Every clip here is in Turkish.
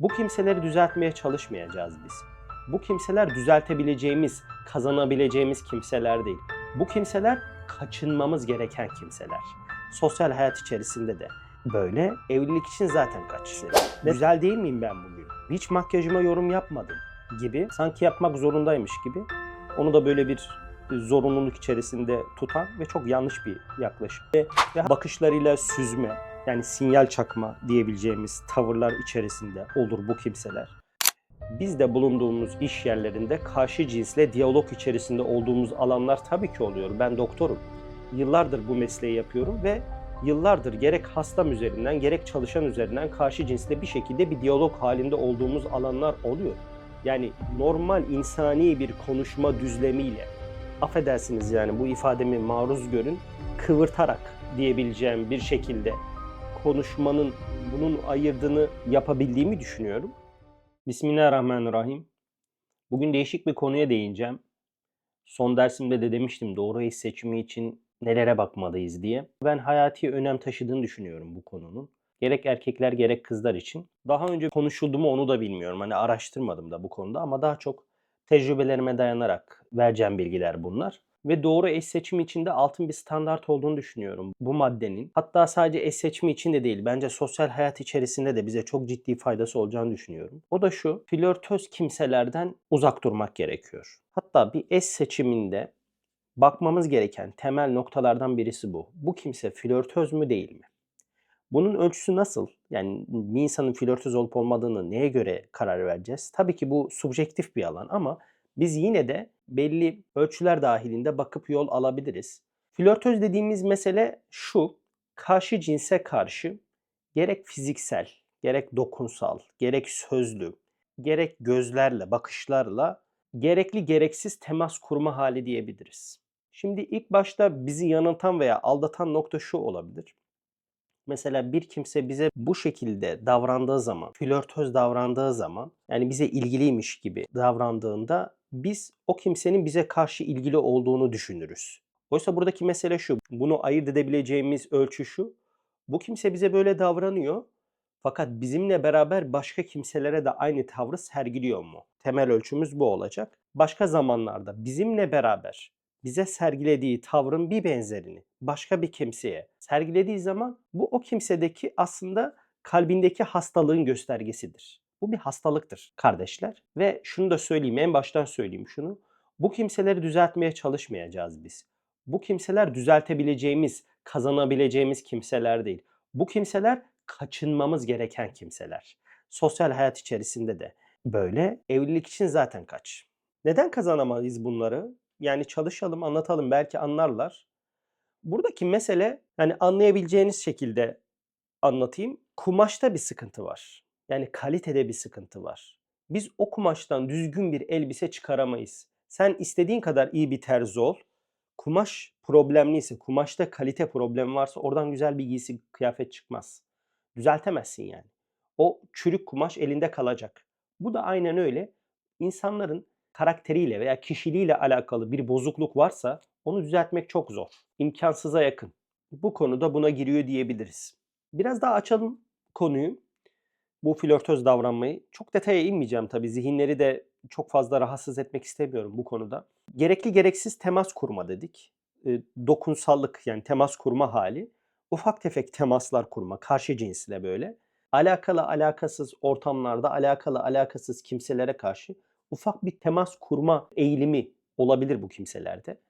Bu kimseleri düzeltmeye çalışmayacağız biz. Bu kimseler düzeltebileceğimiz, kazanabileceğimiz kimseler değil. Bu kimseler kaçınmamız gereken kimseler. Sosyal hayat içerisinde de böyle. Evlilik için zaten kaç. Güzel değil miyim ben bugün? Hiç makyajıma yorum yapmadım gibi. Sanki yapmak zorundaymış gibi. Onu da böyle bir zorunluluk içerisinde tutan ve çok yanlış bir yaklaşım. Ve, ve bakışlarıyla süzme, yani sinyal çakma diyebileceğimiz tavırlar içerisinde olur bu kimseler. Biz de bulunduğumuz iş yerlerinde karşı cinsle diyalog içerisinde olduğumuz alanlar tabii ki oluyor. Ben doktorum. Yıllardır bu mesleği yapıyorum ve yıllardır gerek hastam üzerinden gerek çalışan üzerinden karşı cinsle bir şekilde bir diyalog halinde olduğumuz alanlar oluyor. Yani normal insani bir konuşma düzlemiyle affedersiniz yani bu ifademi maruz görün kıvırtarak diyebileceğim bir şekilde konuşmanın bunun ayırdığını yapabildiğimi düşünüyorum. Bismillahirrahmanirrahim. Bugün değişik bir konuya değineceğim. Son dersimde de demiştim doğru eş seçimi için nelere bakmalıyız diye. Ben hayati önem taşıdığını düşünüyorum bu konunun. Gerek erkekler gerek kızlar için. Daha önce konuşuldu mu onu da bilmiyorum. Hani araştırmadım da bu konuda ama daha çok tecrübelerime dayanarak vereceğim bilgiler bunlar. Ve doğru eş seçimi için de altın bir standart olduğunu düşünüyorum bu maddenin. Hatta sadece eş seçimi için de değil, bence sosyal hayat içerisinde de bize çok ciddi faydası olacağını düşünüyorum. O da şu, flörtöz kimselerden uzak durmak gerekiyor. Hatta bir eş seçiminde bakmamız gereken temel noktalardan birisi bu. Bu kimse flörtöz mü değil mi? Bunun ölçüsü nasıl? Yani bir insanın flörtöz olup olmadığını neye göre karar vereceğiz? Tabii ki bu subjektif bir alan ama biz yine de belli ölçüler dahilinde bakıp yol alabiliriz. Flörtöz dediğimiz mesele şu, karşı cinse karşı gerek fiziksel, gerek dokunsal, gerek sözlü, gerek gözlerle, bakışlarla gerekli gereksiz temas kurma hali diyebiliriz. Şimdi ilk başta bizi yanıltan veya aldatan nokta şu olabilir. Mesela bir kimse bize bu şekilde davrandığı zaman, flörtöz davrandığı zaman, yani bize ilgiliymiş gibi davrandığında biz o kimsenin bize karşı ilgili olduğunu düşünürüz. Oysa buradaki mesele şu, bunu ayırt edebileceğimiz ölçü şu. Bu kimse bize böyle davranıyor fakat bizimle beraber başka kimselere de aynı tavrı sergiliyor mu? Temel ölçümüz bu olacak. Başka zamanlarda bizimle beraber bize sergilediği tavrın bir benzerini başka bir kimseye sergilediği zaman bu o kimsedeki aslında kalbindeki hastalığın göstergesidir. Bu bir hastalıktır kardeşler. Ve şunu da söyleyeyim, en baştan söyleyeyim şunu. Bu kimseleri düzeltmeye çalışmayacağız biz. Bu kimseler düzeltebileceğimiz, kazanabileceğimiz kimseler değil. Bu kimseler kaçınmamız gereken kimseler. Sosyal hayat içerisinde de böyle. Evlilik için zaten kaç. Neden kazanamayız bunları? Yani çalışalım, anlatalım belki anlarlar. Buradaki mesele yani anlayabileceğiniz şekilde anlatayım. Kumaşta bir sıkıntı var. Yani kalitede bir sıkıntı var. Biz o kumaştan düzgün bir elbise çıkaramayız. Sen istediğin kadar iyi bir terzi ol. Kumaş problemliyse, kumaşta kalite problemi varsa oradan güzel bir giysi, kıyafet çıkmaz. Düzeltemezsin yani. O çürük kumaş elinde kalacak. Bu da aynen öyle. İnsanların karakteriyle veya kişiliğiyle alakalı bir bozukluk varsa onu düzeltmek çok zor. İmkansıza yakın. Bu konuda buna giriyor diyebiliriz. Biraz daha açalım konuyu. Bu flörtöz davranmayı. Çok detaya inmeyeceğim tabii. Zihinleri de çok fazla rahatsız etmek istemiyorum bu konuda. Gerekli gereksiz temas kurma dedik. E, dokunsallık yani temas kurma hali. Ufak tefek temaslar kurma karşı cinsle böyle. Alakalı alakasız ortamlarda alakalı alakasız kimselere karşı ufak bir temas kurma eğilimi olabilir bu kimselerde.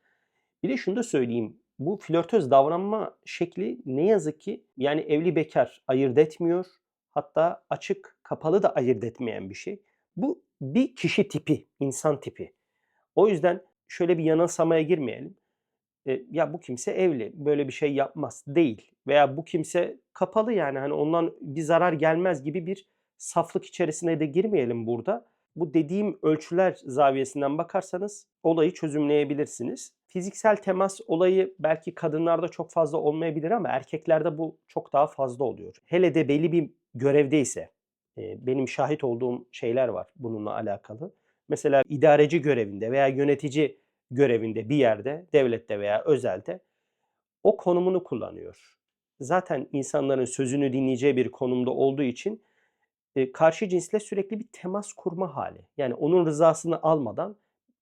Bir de şunu da söyleyeyim. Bu flörtöz davranma şekli ne yazık ki yani evli bekar ayırt etmiyor. Hatta açık kapalı da ayırt etmeyen bir şey. Bu bir kişi tipi, insan tipi. O yüzden şöyle bir yanılsamaya girmeyelim. E, ya bu kimse evli, böyle bir şey yapmaz değil. Veya bu kimse kapalı yani hani ondan bir zarar gelmez gibi bir saflık içerisine de girmeyelim burada bu dediğim ölçüler zaviyesinden bakarsanız olayı çözümleyebilirsiniz. Fiziksel temas olayı belki kadınlarda çok fazla olmayabilir ama erkeklerde bu çok daha fazla oluyor. Hele de belli bir görevdeyse benim şahit olduğum şeyler var bununla alakalı. Mesela idareci görevinde veya yönetici görevinde bir yerde, devlette veya özelde o konumunu kullanıyor. Zaten insanların sözünü dinleyeceği bir konumda olduğu için karşı cinsle sürekli bir temas kurma hali. Yani onun rızasını almadan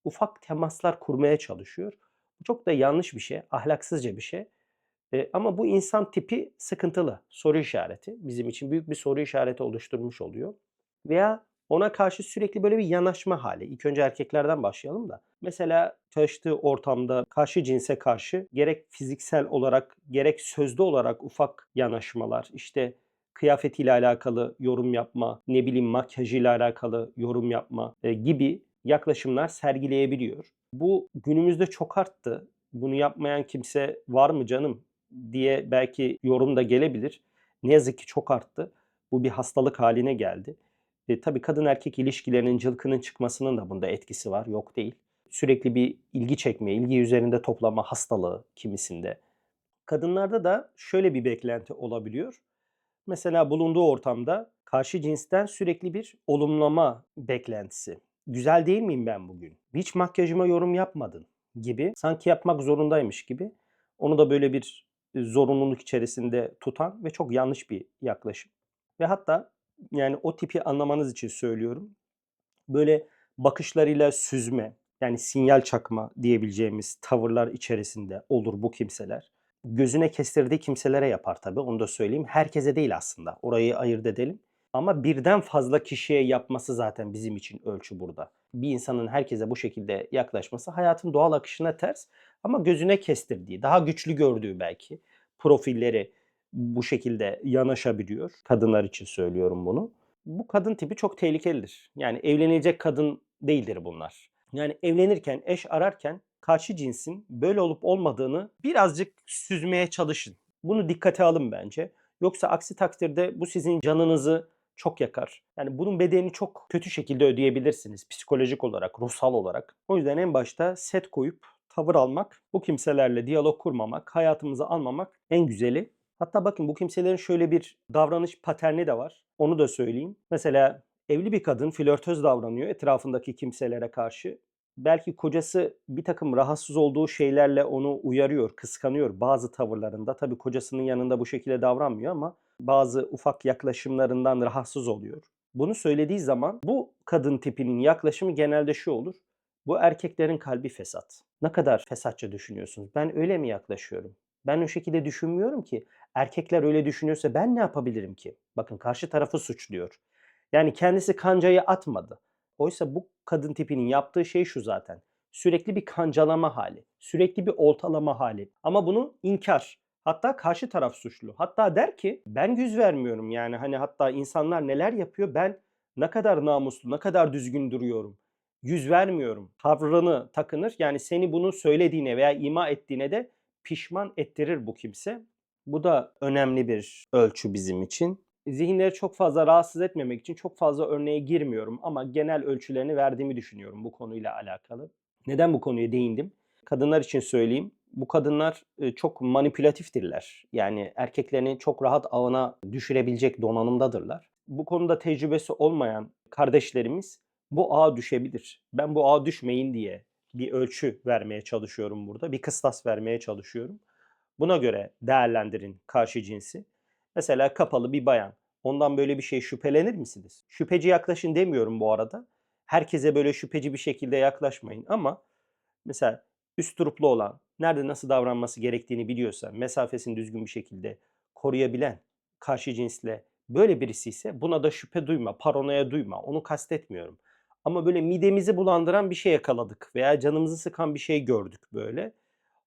ufak temaslar kurmaya çalışıyor. Bu çok da yanlış bir şey, ahlaksızca bir şey. E, ama bu insan tipi sıkıntılı, soru işareti. Bizim için büyük bir soru işareti oluşturmuş oluyor. Veya ona karşı sürekli böyle bir yanaşma hali. İlk önce erkeklerden başlayalım da. Mesela çalıştığı ortamda karşı cinse karşı gerek fiziksel olarak gerek sözlü olarak ufak yanaşmalar, işte kıyafetiyle alakalı yorum yapma, ne bileyim makyajıyla alakalı yorum yapma e, gibi yaklaşımlar sergileyebiliyor. Bu günümüzde çok arttı. Bunu yapmayan kimse var mı canım diye belki yorum da gelebilir. Ne yazık ki çok arttı. Bu bir hastalık haline geldi. E, tabii kadın erkek ilişkilerinin cılkının çıkmasının da bunda etkisi var. Yok değil. Sürekli bir ilgi çekme, ilgi üzerinde toplama hastalığı kimisinde. Kadınlarda da şöyle bir beklenti olabiliyor. Mesela bulunduğu ortamda karşı cinsten sürekli bir olumlama beklentisi. Güzel değil miyim ben bugün? Hiç makyajıma yorum yapmadın gibi. Sanki yapmak zorundaymış gibi. Onu da böyle bir zorunluluk içerisinde tutan ve çok yanlış bir yaklaşım. Ve hatta yani o tipi anlamanız için söylüyorum. Böyle bakışlarıyla süzme, yani sinyal çakma diyebileceğimiz tavırlar içerisinde olur bu kimseler. Gözüne kestirdiği kimselere yapar tabii onu da söyleyeyim. Herkese değil aslında. Orayı ayırt edelim. Ama birden fazla kişiye yapması zaten bizim için ölçü burada. Bir insanın herkese bu şekilde yaklaşması hayatın doğal akışına ters ama gözüne kestirdiği, daha güçlü gördüğü belki profilleri bu şekilde yanaşabiliyor. Kadınlar için söylüyorum bunu. Bu kadın tipi çok tehlikelidir. Yani evlenecek kadın değildir bunlar. Yani evlenirken, eş ararken karşı cinsin böyle olup olmadığını birazcık süzmeye çalışın. Bunu dikkate alın bence. Yoksa aksi takdirde bu sizin canınızı çok yakar. Yani bunun bedelini çok kötü şekilde ödeyebilirsiniz psikolojik olarak, ruhsal olarak. O yüzden en başta set koyup tavır almak, bu kimselerle diyalog kurmamak, hayatımıza almamak en güzeli. Hatta bakın bu kimselerin şöyle bir davranış paterni de var. Onu da söyleyeyim. Mesela evli bir kadın flörtöz davranıyor etrafındaki kimselere karşı. Belki kocası bir takım rahatsız olduğu şeylerle onu uyarıyor, kıskanıyor bazı tavırlarında. Tabii kocasının yanında bu şekilde davranmıyor ama bazı ufak yaklaşımlarından rahatsız oluyor. Bunu söylediği zaman bu kadın tipinin yaklaşımı genelde şu olur. Bu erkeklerin kalbi fesat. Ne kadar fesatça düşünüyorsunuz? Ben öyle mi yaklaşıyorum? Ben o şekilde düşünmüyorum ki. Erkekler öyle düşünüyorsa ben ne yapabilirim ki? Bakın karşı tarafı suçluyor. Yani kendisi kancayı atmadı. Oysa bu kadın tipinin yaptığı şey şu zaten. Sürekli bir kancalama hali, sürekli bir oltalama hali. Ama bunu inkar. Hatta karşı taraf suçlu. Hatta der ki ben yüz vermiyorum yani hani hatta insanlar neler yapıyor ben ne kadar namuslu, ne kadar düzgün duruyorum. Yüz vermiyorum. Tavrını takınır. Yani seni bunu söylediğine veya ima ettiğine de pişman ettirir bu kimse. Bu da önemli bir ölçü bizim için. Zihinleri çok fazla rahatsız etmemek için çok fazla örneğe girmiyorum ama genel ölçülerini verdiğimi düşünüyorum bu konuyla alakalı. Neden bu konuya değindim? Kadınlar için söyleyeyim. Bu kadınlar çok manipülatiftirler. Yani erkeklerini çok rahat ağına düşürebilecek donanımdadırlar. Bu konuda tecrübesi olmayan kardeşlerimiz bu ağa düşebilir. Ben bu ağa düşmeyin diye bir ölçü vermeye çalışıyorum burada. Bir kıstas vermeye çalışıyorum. Buna göre değerlendirin karşı cinsi. Mesela kapalı bir bayan. Ondan böyle bir şey şüphelenir misiniz? Şüpheci yaklaşın demiyorum bu arada. Herkese böyle şüpheci bir şekilde yaklaşmayın ama mesela üst duruplu olan, nerede nasıl davranması gerektiğini biliyorsa, mesafesini düzgün bir şekilde koruyabilen karşı cinsle böyle birisi ise buna da şüphe duyma, paranoya duyma. Onu kastetmiyorum. Ama böyle midemizi bulandıran bir şey yakaladık veya canımızı sıkan bir şey gördük böyle.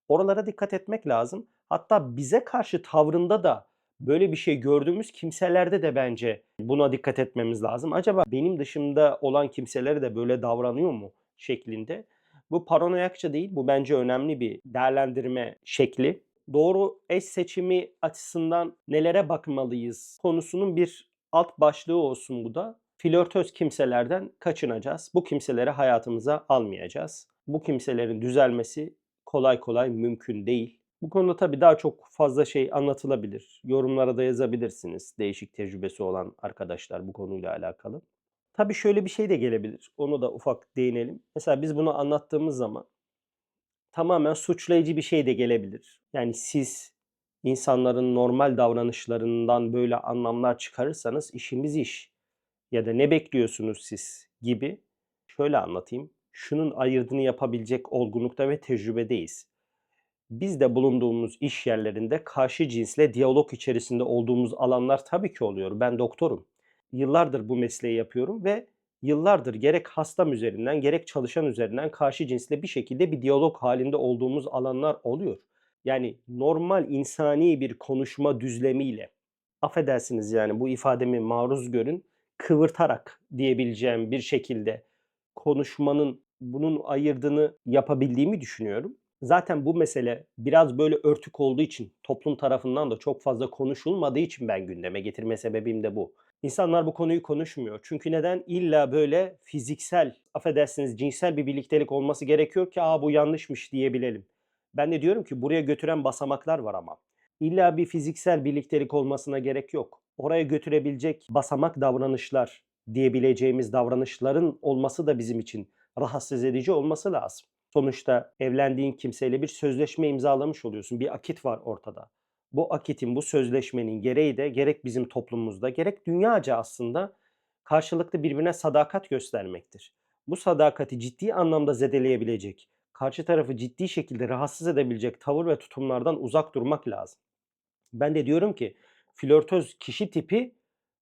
Oralara dikkat etmek lazım. Hatta bize karşı tavrında da böyle bir şey gördüğümüz kimselerde de bence buna dikkat etmemiz lazım. Acaba benim dışımda olan kimselere de böyle davranıyor mu şeklinde. Bu paranoyakça değil, bu bence önemli bir değerlendirme şekli. Doğru eş seçimi açısından nelere bakmalıyız konusunun bir alt başlığı olsun bu da. Flörtöz kimselerden kaçınacağız. Bu kimseleri hayatımıza almayacağız. Bu kimselerin düzelmesi kolay kolay mümkün değil. Bu konuda tabii daha çok fazla şey anlatılabilir. Yorumlara da yazabilirsiniz. Değişik tecrübesi olan arkadaşlar bu konuyla alakalı. Tabii şöyle bir şey de gelebilir. Onu da ufak değinelim. Mesela biz bunu anlattığımız zaman tamamen suçlayıcı bir şey de gelebilir. Yani siz insanların normal davranışlarından böyle anlamlar çıkarırsanız işimiz iş. Ya da ne bekliyorsunuz siz gibi şöyle anlatayım. Şunun ayırdığını yapabilecek olgunlukta ve tecrübedeyiz. Biz de bulunduğumuz iş yerlerinde karşı cinsle diyalog içerisinde olduğumuz alanlar tabii ki oluyor. Ben doktorum. Yıllardır bu mesleği yapıyorum ve yıllardır gerek hastam üzerinden gerek çalışan üzerinden karşı cinsle bir şekilde bir diyalog halinde olduğumuz alanlar oluyor. Yani normal insani bir konuşma düzlemiyle affedersiniz yani bu ifademi maruz görün kıvırtarak diyebileceğim bir şekilde konuşmanın bunun ayırdığını yapabildiğimi düşünüyorum. Zaten bu mesele biraz böyle örtük olduğu için toplum tarafından da çok fazla konuşulmadığı için ben gündeme getirme sebebim de bu. İnsanlar bu konuyu konuşmuyor. Çünkü neden? İlla böyle fiziksel, affedersiniz cinsel bir birliktelik olması gerekiyor ki aa bu yanlışmış diyebilelim. Ben de diyorum ki buraya götüren basamaklar var ama. İlla bir fiziksel birliktelik olmasına gerek yok. Oraya götürebilecek basamak davranışlar diyebileceğimiz davranışların olması da bizim için rahatsız edici olması lazım. Sonuçta evlendiğin kimseyle bir sözleşme imzalamış oluyorsun. Bir akit var ortada. Bu akitin, bu sözleşmenin gereği de gerek bizim toplumumuzda gerek dünyaca aslında karşılıklı birbirine sadakat göstermektir. Bu sadakati ciddi anlamda zedeleyebilecek, karşı tarafı ciddi şekilde rahatsız edebilecek tavır ve tutumlardan uzak durmak lazım. Ben de diyorum ki flörtöz kişi tipi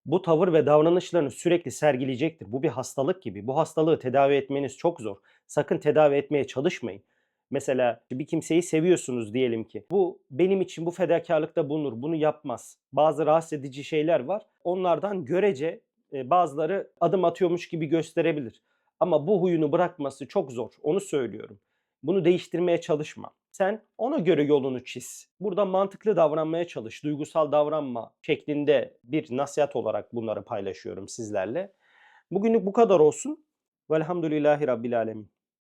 bu tavır ve davranışlarını sürekli sergileyecektir. Bu bir hastalık gibi. Bu hastalığı tedavi etmeniz çok zor. Sakın tedavi etmeye çalışmayın. Mesela bir kimseyi seviyorsunuz diyelim ki. Bu benim için bu fedakarlıkta bulunur. Bunu yapmaz. Bazı rahatsız edici şeyler var. Onlardan görece e, bazıları adım atıyormuş gibi gösterebilir. Ama bu huyunu bırakması çok zor. Onu söylüyorum. Bunu değiştirmeye çalışma. Sen ona göre yolunu çiz. Burada mantıklı davranmaya çalış. Duygusal davranma şeklinde bir nasihat olarak bunları paylaşıyorum sizlerle. Bugünlük bu kadar olsun. Velhamdülillahi Rabbil Alemin.